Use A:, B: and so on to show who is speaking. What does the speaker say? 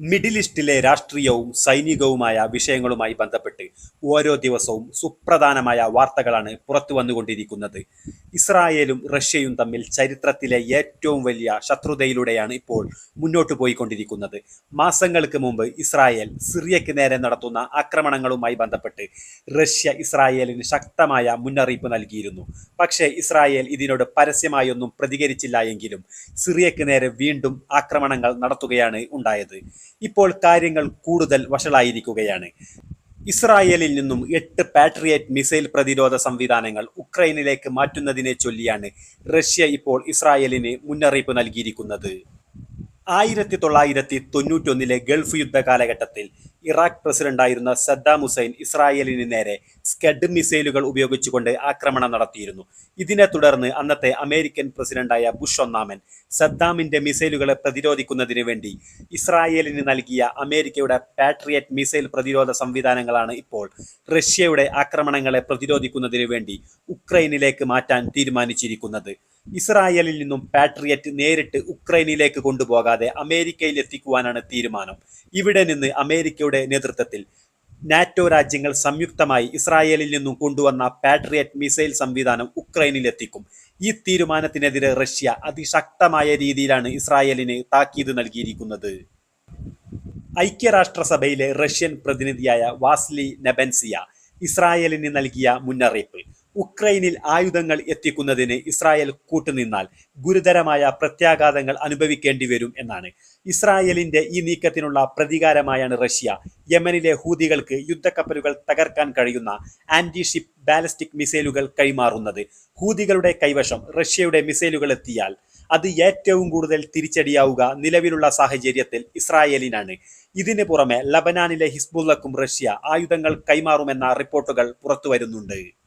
A: Middle ഈസ്റ്റിലെ രാഷ്ട്രീയവും സൈനികവുമായ വിഷയങ്ങളുമായി ബന്ധപ്പെട്ട് ഓരോ ദിവസവും സുപ്രധാനമായ വാർത്തകളാണ് പുറത്തു വന്നുകൊണ്ടിരിക്കുന്നത്. ഇസ്രായേലും റഷ്യയും തമ്മിൽ ചരിത്രത്തിലെ ഏറ്റവും വലിയ ശത്രുതയിലൂടെയാണ് ഇപ്പോൾ മുന്നോട്ട് പോയിക്കൊണ്ടിരിക്കുന്നത്. മാസങ്ങൾക്ക് മുമ്പ് ഇസ്രായേൽ സിറിയയ്ക്ക് നേരെ നടത്തുന്ന ആക്രമണങ്ങളുമായി ബന്ധപ്പെട്ട് റഷ്യ ഇസ്രായേലിന് ശക്തമായ മുന്നറിയിപ്പ് നൽകിയിരുന്നു. പക്ഷേ ഇസ്രായേൽ ഇതിനോട് പരസ്യമായൊന്നും പ്രതികരിച്ചില്ല എങ്കിലും സിറിയയ്ക്ക് നേരെ വീണ്ടും ആക്രമണങ്ങൾ നടത്തുകയാണ് ഉണ്ടായത്. ഇപ്പോൾ കാര്യങ്ങൾ കൂടുതൽ വഷളായിരിക്കുകയാണ്. ഇസ്രായേലിൽ നിന്നും എട്ട് പാട്രിയറ്റ് മിസൈൽ പ്രതിരോധ സംവിധാനങ്ങൾ ഉക്രൈനിലേക്ക് മാറ്റുന്നതിനെ ചൊല്ലിയാണ് റഷ്യ ഇപ്പോൾ ഇസ്രായേലിന് മുന്നറിയിപ്പ് നൽകിയിരിക്കുന്നത്. ആയിരത്തി തൊള്ളായിരത്തി തൊണ്ണൂറ്റൊന്നിലെ ഗൾഫ് യുദ്ധ കാലഘട്ടത്തിൽ ഇറാഖ് പ്രസിഡന്റായിരുന്ന സദ്ദാം ഹുസൈൻ ഇസ്രായേലിന് നേരെ സ്കഡ് മിസൈലുകൾ ഉപയോഗിച്ചുകൊണ്ട് ആക്രമണം നടത്തിയിരുന്നു. ഇതിനെ തുടർന്ന് അന്നത്തെ അമേരിക്കൻ പ്രസിഡന്റായ ബുഷ് ഒന്നാമൻ സദ്ദാമിന്റെ മിസൈലുകളെ പ്രതിരോധിക്കുന്നതിന് വേണ്ടി ഇസ്രായേലിന് നൽകിയ അമേരിക്കയുടെ പാട്രിയറ്റ് മിസൈൽ പ്രതിരോധ സംവിധാനങ്ങളാണ് ഇപ്പോൾ റഷ്യയുടെ ആക്രമണങ്ങളെ പ്രതിരോധിക്കുന്നതിന് വേണ്ടി ഉക്രൈനിലേക്ക് മാറ്റാൻ തീരുമാനിച്ചിരിക്കുന്നത്. ഇസ്രായേലിൽ നിന്നും പാട്രിയറ്റ് നേരിട്ട് ഉക്രൈനിലേക്ക് കൊണ്ടുപോകാതെ അമേരിക്കയിൽ എത്തിക്കുവാനാണ് തീരുമാനം. ഇവിടെ നിന്ന് അമേരിക്കയുടെ നേതൃത്വത്തിൽ നാറ്റോ രാജ്യങ്ങൾ സംയുക്തമായി ഇസ്രായേലിൽ നിന്നും കൊണ്ടുവന്ന പാട്രിയറ്റ് മിസൈൽ സംവിധാനം ഉക്രൈനിൽ എത്തിക്കും. ഈ തീരുമാനത്തിനെതിരെ റഷ്യ അതിശക്തമായ രീതിയിലാണ് ഇസ്രായേലിന് താക്കീത് നൽകിയിരിക്കുന്നത്. ഐക്യരാഷ്ട്രസഭയിലെ റഷ്യൻ പ്രതിനിധിയായ വാസ്ലി നെബൻസിയ ഇസ്രായേലിന് നൽകിയ മുന്നറിയിപ്പ്. ഉക്രൈനിൽ ആയുധങ്ങൾ എത്തിക്കുന്നതിന് ഇസ്രായേൽ കൂട്ടുനിന്നാൽ ഗുരുതരമായ പ്രത്യാഘാതങ്ങൾ അനുഭവിക്കേണ്ടി വരും എന്നാണ്. ഇസ്രായേലിന്റെ ഈ നീക്കത്തിനുള്ള പ്രതികാരമായാണ് റഷ്യ. യമനിലെ ഹൂതികൾക്ക് യുദ്ധക്കപ്പലുകൾ തകർക്കാൻ കഴിയുന്ന ആന്റി ഷിപ്പ് ബാലിസ്റ്റിക് മിസൈലുകൾ കൈമാറുന്നത്. ഹൂതികളുടെ കൈവശം റഷ്യയുടെ മിസൈലുകൾ എത്തിയാൽ അത് ഏറ്റവും കൂടുതൽ തിരിച്ചടിയാവുക നിലവിലുള്ള സാഹചര്യത്തിൽ ഇസ്രായേലിനാണ്. ഇതിന് പുറമെ ലബനാനിലെ ഹിസ്ബുള്ളക്കും റഷ്യ ആയുധങ്ങൾ കൈമാറുമെന്ന റിപ്പോർട്ടുകൾ പുറത്തുവരുന്നുണ്ട്.